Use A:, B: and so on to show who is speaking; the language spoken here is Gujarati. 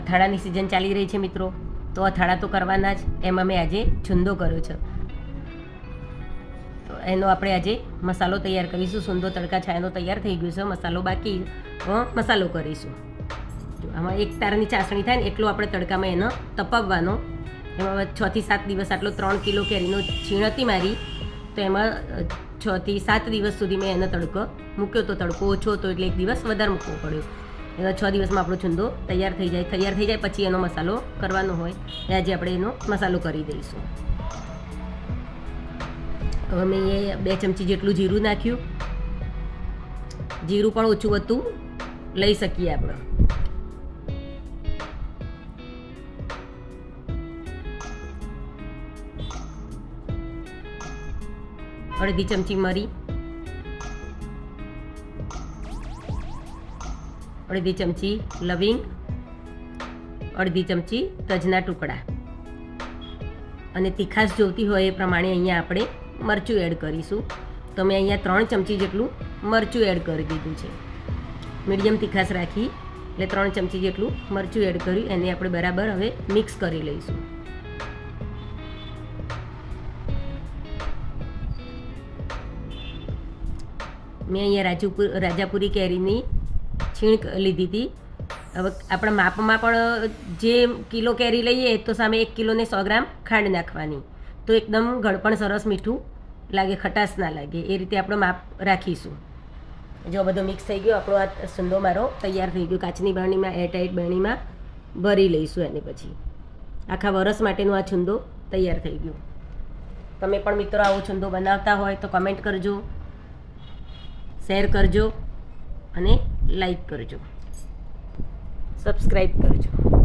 A: અથાણાની સિઝન ચાલી રહી છે મિત્રો. તો અથાણા તો કરવાના જ. એમાં મેં આજે છુંદો કર્યો છે. તો એનો આપણે આજે મસાલો તૈયાર કરીશું. સુંદો તડકા છાયાનો તૈયાર થઈ ગયો છે. મસાલો બાકી મસાલો કરીશું. આમાં એક તારની ચાસણી થાય ને એટલો આપણે તડકામાં એનો તપાવવાનો. એમાં છથી સાત દિવસ આટલો ત્રણ કિલો કેરીનો છીણ હતી મારી, તો એમાં છથી સાત દિવસ સુધી મેં એનો તડકો મૂક્યો. તો તડકો ઓછો હતો એટલે એક દિવસ વધારે મૂકવો પડ્યો. એનો છ દિવસમાં આપણો છુંદો તૈયાર થઈ જાય. તૈયાર થઈ જાય પછી એનો મસાલો કરવાનો હોય. એ આજે આપણે એનો મસાલો કરી દઈશું. હવે મેં એ બે ચમચી જેટલું જીરું નાખ્યું. જીરું પણ ઓછું હતું. લઈ શકીએ આપણે. અડધી ચમચી મરી. અડધી ચમચી લવિંગ, અડધી ચમચી તજના ટુકડા. અને તીખાશ જોઈતી હોય એ પ્રમાણે અહીંયા આપણે મરચું એડ કરીશું. તો મેં અહીંયા ત્રણ ચમચી જેટલું મરચું એડ કરી દીધું છે. મીડિયમ તીખાશ રાખી, એટલે ત્રણ ચમચી જેટલું મરચું એડ કર્યું, એને આપણે બરાબર હવે મિક્સ કરી લઈશું. મેં અહીંયા રાજુપુર રાજાપુરી કેરીની છીણ લીધી હતી. હવે આપણા માપમાં પણ જે કિલો કેરી લઈએ તો સામે એક કિલોને સો ગ્રામ ખાંડ નાખવાની. તો એકદમ ગળપણ સરસ મીઠું લાગે, ખટાશ ના લાગે. એ રીતે આપણે માપ રાખીશું. જો બધો મિક્સ થઈ ગયો, આપણો આ સુંદો મારો તૈયાર થઈ ગયો. કાચની બરણીમાં એરટાઈટ બરણીમાં ભરી લઈશું એને પછી. આખા વરસ માટેનો આ છુંદો તૈયાર થઈ ગયો. તમે પણ મિત્રો આવો છુંદો બનાવતા હોય તો કમેન્ટ કરજો શેર કરજો અને લાઈક કરજો. સબસ્ક્રાઈબ કરજો.